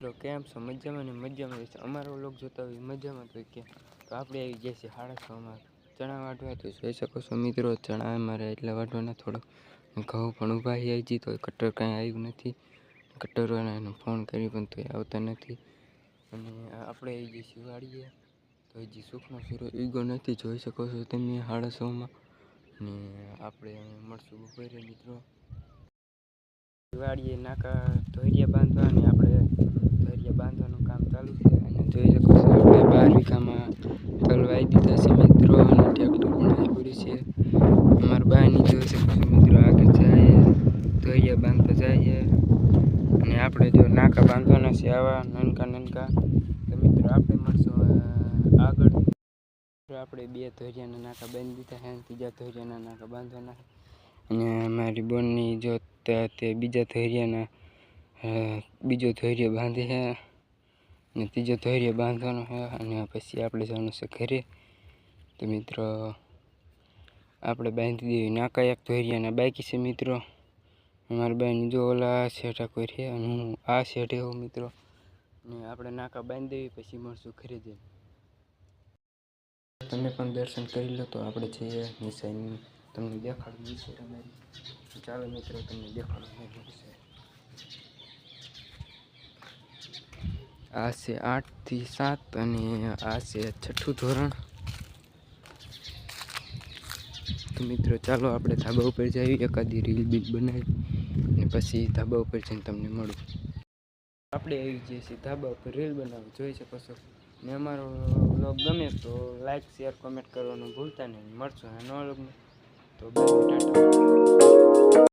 મિત્રો કેમ છો? મજામાં ને મજામાં છે. અમારો લોક જોતા હોય મજામાં તો કે તો આપણે આવી ગયા છીએ સાડા છમાં ચણા વાટવા તો જોઈ શકો છો મિત્રો, ચણા મારે એટલે વાટવાના થોડોક ઘઉં પણ ઊભા આવી જઈ તો કટર કાંઈ આવ્યું નથી. કટરવાળા એનો ફોન કરી પણ તોય આવતા નથી. અને આપણે આવી જઈએ વાડીએ. તો હજી સુખનો સૂરો ઈગો નથી, જોઈ શકો છો તમે સાડા છમાં ને આપણે મળશું બપોરે મિત્રો. શિવાળીએ નાકા ધોરિયા બાંધવા અને આપણે ધોરિયા બાંધવાનું કામ ચાલુ છે. અને જોઈ શકો છો આપણે બાર વીઘામાં તલ દીધા છે મિત્રો, અને ટ્રેક્ટર પણ આવી છે. અમારા બાની જોઈ શકો મિત્રો, આગળ જાય ધોરિયા બાંધતા જઈએ અને આપણે જો નાકા બાંધવાના છે આવા નાનકા નાનકા તો મિત્રો આપણે મળશું આગળ. આપણે બે ધોરિયાના નાકા બાંધી દીધા છે, અને ત્રીજા ધોરિયાના નાકા બાંધવાના અને મારી બોનની જો તે બીજા ધોરિયાના બીજો ધૈર્ય બાંધે છે. અને ત્રીજો ધૈર્ય બાંધવાનો છે અને પછી આપણે જવાનું છે ઘરે. તો મિત્રો, આપણે બાંધી દેવી નાકા એક ધૈર્યના બાકી છે મિત્રો. મારા બેન જો ઓલા શેઠા કોઈ રહે અને હું આ શેઠે હોઉં મિત્રો. ને આપણે નાકા બાંધી દેવી, પછી મળશું ઘરે જઈને. તમે પણ દર્શન કરી લો તો આપણે જઈએ નિશાની તમને દેખાડું છે અમારી ચાલો મિત્રો, તમને દેખાડું. વિશે આ છે આઠથી સાત અને આ છે છઠ્ઠું ધોરણ. તો મિત્રો, ચાલો આપણે ધાબા ઉપર જઈએ, એકાદી રીલ બીલ બનાવી અને પછી ધાબા ઉપર જઈને તમને મળું. આપણે આવી જઈએ છીએ ધાબા ઉપર રીલ બનાવી જોઈ શકો છો. ને અમારો બ્લોગ ગમે તો લાઈક, શેર, કોમેન્ટ કરવાનું ભૂલતા નહીં. મળશું આ ન તો ટાટા.